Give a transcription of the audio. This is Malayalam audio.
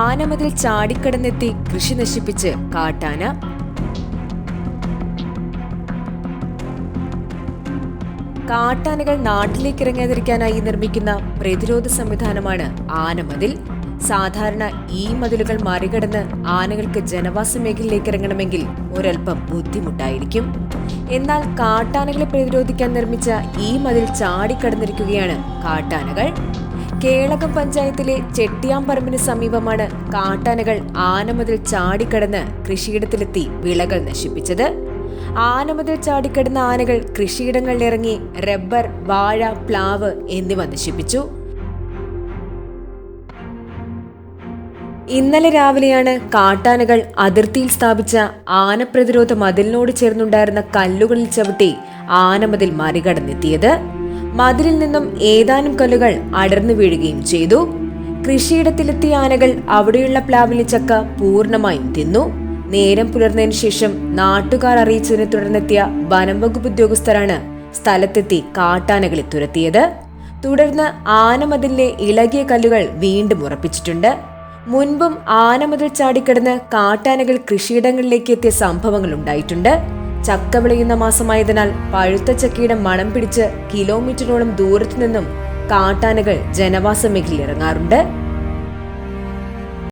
ആനമതിൽ ചാടിക്കടന്നെത്തി കൃഷി നശിപ്പിച്ച് കാട്ടാന. കാട്ടാനകൾ നാട്ടിലേക്ക് ഇറങ്ങാതിരിക്കാനായി നിർമ്മിക്കുന്ന പ്രതിരോധ സംവിധാനമാണ് ആനമതിൽ. സാധാരണ ഈ മതിലുകൾ മറികടന്ന് ആനകൾക്ക് ജനവാസ മേഖലയിലേക്ക് ഇറങ്ങണമെങ്കിൽ ഒരൽപ്പം ബുദ്ധിമുട്ടായിരിക്കും. എന്നാൽ കാട്ടാനകളെ പ്രതിരോധിക്കാൻ നിർമ്മിച്ച ഈ മതിൽ ചാടിക്കടന്നിരിക്കുകയാണ് കാട്ടാനകൾ. കേളകം പഞ്ചായത്തിലെ ചെട്ടിയാമ്പറമ്പിന് സമീപമാണ് കാട്ടാനകൾ ആനമതിൽ ചാടിക്കടന്ന് കൃഷിയിടത്തിലെത്തി വിളകൾ നശിപ്പിച്ചത്. ആനമതിൽ ചാടിക്കടന്ന ആനകൾ കൃഷിയിടങ്ങളിലിറങ്ങി റബ്ബർ വാഴ പ്ലാവ് എന്നിവ നശിപ്പിച്ചു. ഇന്നലെ രാവിലെയാണ് കാട്ടാനകൾ അതിർത്തിയിൽ സ്ഥാപിച്ച ആനപ്രതിരോധ മതിലിനോട് ചേർന്നുണ്ടായിരുന്ന കല്ലുകളിൽ ചവിട്ടി ആനമതിൽ മറികടന്നെത്തിയത്. മതിലിൽ നിന്നും ഏതാനും കല്ലുകൾ അടർന്നു വീഴുകയും ചെയ്തു. കൃഷിയിടത്തിലെത്തിയ ആനകൾ അവിടെയുള്ള പ്ലാവിലെ ചക്ക പൂർണമായും തിന്നു. നേരം പുലർന്നതിന് ശേഷം നാട്ടുകാർ അറിയിച്ചതിനെ തുടർന്നെത്തിയ വനം വകുപ്പ് ഉദ്യോഗസ്ഥരാണ് സ്ഥലത്തെത്തി കാട്ടാനകളെ തുരത്തിയത്. തുടർന്ന് ആനമതിലിലെ ഇളകിയ കല്ലുകൾ വീണ്ടും ഉറപ്പിച്ചിട്ടുണ്ട്. മുൻപും ആനമതിൽ ചാടിക്കിടന്ന് കാട്ടാനകൾ കൃഷിയിടങ്ങളിലേക്ക് എത്തിയ സംഭവങ്ങൾ ഉണ്ടായിട്ടുണ്ട്. ചക്ക വിളയുന്ന മാസമായതിനാൽ പഴുത്ത ചക്കയുടെ മണം പിടിച്ച് കിലോമീറ്ററോളം ദൂരത്തു നിന്നും കാട്ടാനകൾ ജനവാസ മേഖലയിൽ ഇറങ്ങാറുണ്ട്.